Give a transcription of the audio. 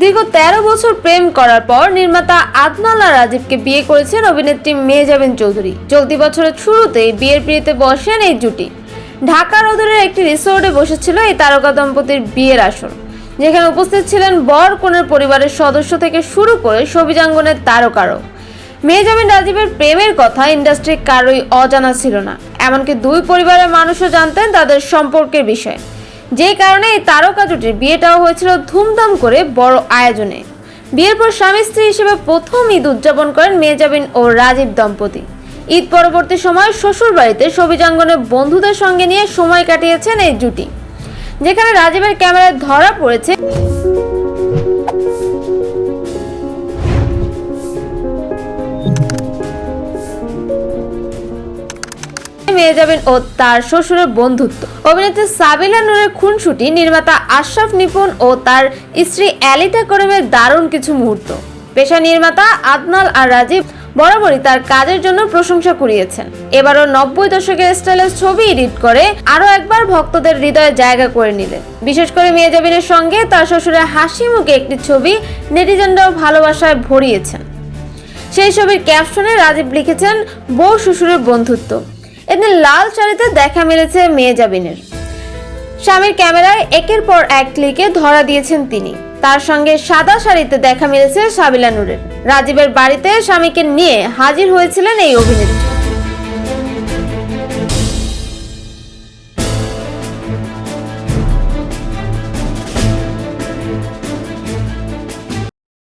দীর্ঘ তেরো বছর প্রেম করার পর নির্মাতা আদনাল রাজীবকে বিয়ে করেছেন অভিনেত্রী মেহজাবিন চৌধুরী। চলতি বছরের শুরুতেই বিয়ের পিড়িতে বসেন এই জুটি। ঢাকার অদূরের একটি রিসোর্টে বসেছিল এই তারকা দম্পতির বিয়ের আসর, যেখানে উপস্থিত ছিলেন বর কনের পরিবারের সদস্য থেকে শুরু করে সবিজাঙ্গনের তারকারও। মেহজাবিন রাজীবের প্রেমের কথা ইন্ডাস্ট্রি কারোই অজানা ছিল না, এমনকি দুই পরিবারের মানুষও জানতেন তাদের সম্পর্কের বিষয়ে। যে কারণে এই তারকা জুটির বিয়েটাও হয়েছিল ধুমধাম করে বড় আয়োজনে। বিয়ের পর স্বামী স্ত্রী হিসেবে প্রথম ঈদ উদযাপন করেন মেহজাবিন ও রাজীব দম্পতি। ঈদ পরবর্তী সময় শ্বশুর বাড়িতে সবিজাঙ্গনে বন্ধুদের সঙ্গে নিয়ে সময় কাটিয়েছেন এই জুটি। যেখানে রাজীবের ক্যামেরায় ধরা পড়েছে মেয়ে যাবেন ও তার শ্বশুরের বন্ধুত্ব। অভিনেত্রী সাবিলা নূরের খুনসুটি, নির্মাতা আশরাফ নিপুণ ও তার স্ত্রী অ্যালিটা করিমের দারুণ কিছু মুহূর্ত। পেশা নির্মাতা আদনাল আর রাজীব বরাবরই তার কাজের জন্য প্রশংসা কুড়িয়েছেন। এবারও নব্বই দশকের স্টাইলের ছবি এডিট করে আরও একবার ভক্তদের হৃদয়ে জায়গা করে নিলেন। বিশেষ করে মেয়েজাবিনের সঙ্গে তার শ্বশুরের হাসি মুখে একটি ছবি নেটিজেনরাও ভালোবাসায় ভরিয়েছেন। সেই ছবির ক্যাপশনে রাজীব লিখেছেন, বউ, শ্বশুরের বন্ধুত্ব। এদিন লাল শাড়িতে দেখা মিলেছে মেয়েজাবিনের স্বামীর ক্যামেরায় একের পর এক ক্লিকে ধরা দিয়েছেন তিনি। তার সঙ্গে সাদা শাড়িতে দেখা মিলেছে সাবিলা নুরের। রাজীবের বাড়িতে স্বামীকে নিয়ে হাজির হয়েছিলেন এই অভিনেত্রী।